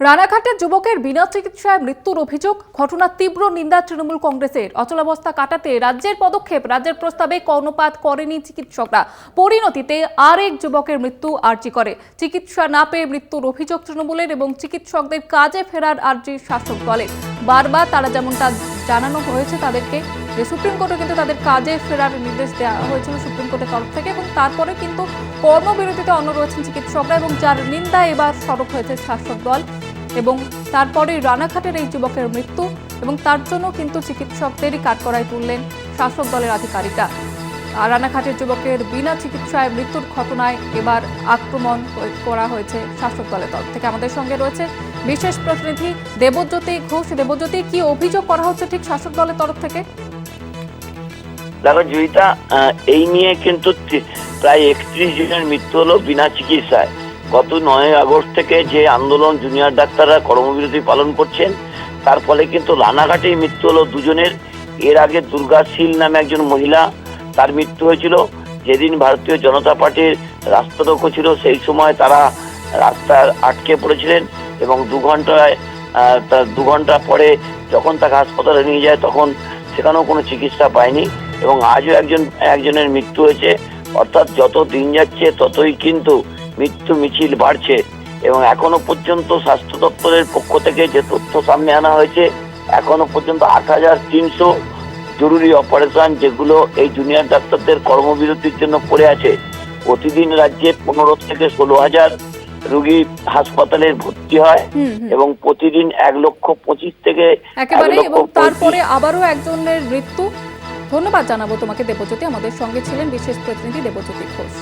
রানাঘাটের যুবকের বিনা চিকিৎসায় মৃত্যুর অভিযোগ। ঘটনার তীব্র নিন্দা তৃণমূল কংগ্রেসের। অচলাবস্থা কাটাতে রাজ্যের পদক্ষেপ, রাজ্যের প্রস্তাবে কর্ণপাত করেনি চিকিৎসকরা। পরিণতিতে আরেক যুবকের মৃত্যু আর্জি করে। চিকিৎসা না পেয়ে মৃত্যুর অভিযোগ তৃণমূলের এবং চিকিৎসকদের কাজে ফেরার আর্জি শাসক দলের। বারবার তারা যেমন যেমনটা জানানো হয়েছে তাদেরকে, যে সুপ্রিম কোর্টে কিন্তু তাদের কাজে ফেরার নির্দেশ দেওয়া হয়েছিল সুপ্রিম কোর্টের তরফ থেকে এবং তারপরে কিন্তু কর্মবিরতিতে অন্য রয়েছেন চিকিৎসকরা এবং যার নিন্দা এবার সরব হয়েছে শাসক দল। এবং তারপরে রানাঘাটের এই যুবকের মৃত্যু এবং তার জন্য কিন্তু চিকিৎসকদেরই কাঠকড়ায় তুললেন শাসক দলের আধিকারিকরা। রানাঘাটের যুবকের বিনা চিকিৎসায় মৃত্যুর ঘটনায় এবার আক্রমণ করা হয়েছে শাসক দলের তরফ থেকে। আমাদের সঙ্গে রয়েছে বিশেষ প্রতিনিধি দেবজ্যোতি ঘোষ। দেবজ্যোতি, কি অভিযোগ করা হচ্ছে ঠিক শাসক দলের তরফ থেকে? দেখো জয়িতা এই নিয়ে কিন্তু প্রায় একত্রিশ জনের মৃত্যু হলো বিনা চিকিৎসায়। গত নয় আগস্ট থেকে যে আন্দোলন জুনিয়র ডাক্তাররা কর্মবিরতি পালন করছেন, তার ফলে কিন্তু রানাঘাটেই মৃত্যু হলো দুজনের। এর আগে দুর্গা শীল নামে একজন মহিলা, তার মৃত্যু হয়েছিল। যেদিন ভারতীয় জনতা পার্টির রোকো ছিল, সেই সময় তারা রাস্তায় আটকে পড়েছিলেন এবং দু ঘন্টায় তার দু ঘণ্টা পরে যখন তাকে হাসপাতালে নিয়ে যায়, তখন সেখানেও কোনো চিকিৎসা পায়নি এবং আজও একজন, একজনের মৃত্যু হয়েছে। অর্থাৎ যত দিন যাচ্ছে, ততই কিন্তু মৃত্যু মিছিল বাড়ছে এবং এখনও পর্যন্ত স্বাস্থ্য দপ্তরের পক্ষ থেকে যে তথ্য সামনে আনা হয়েছে এখনও পর্যন্ত আট হাজার তিনশো জরুরি অপারেশন যেগুলো এই জুনিয়র ডাক্তারদের কর্মবিরতির জন্য পড়ে আছে। প্রতিদিন রাজ্যে পনেরো থেকে ষোলো হাজার রুগী হাসপাতালে ভর্তি হয় এবং প্রতিদিন এক লক্ষ পঁচিশ থেকে একেবারে এবং তারপরে আবারও একজনের মৃত্যু। ধন্যবাদ জানাব তোমাকে দেবজ্যোতি। আমাদের সঙ্গে ছিলেন বিশেষ প্রতিনিধি দেবজ্যোতি ঘোষ।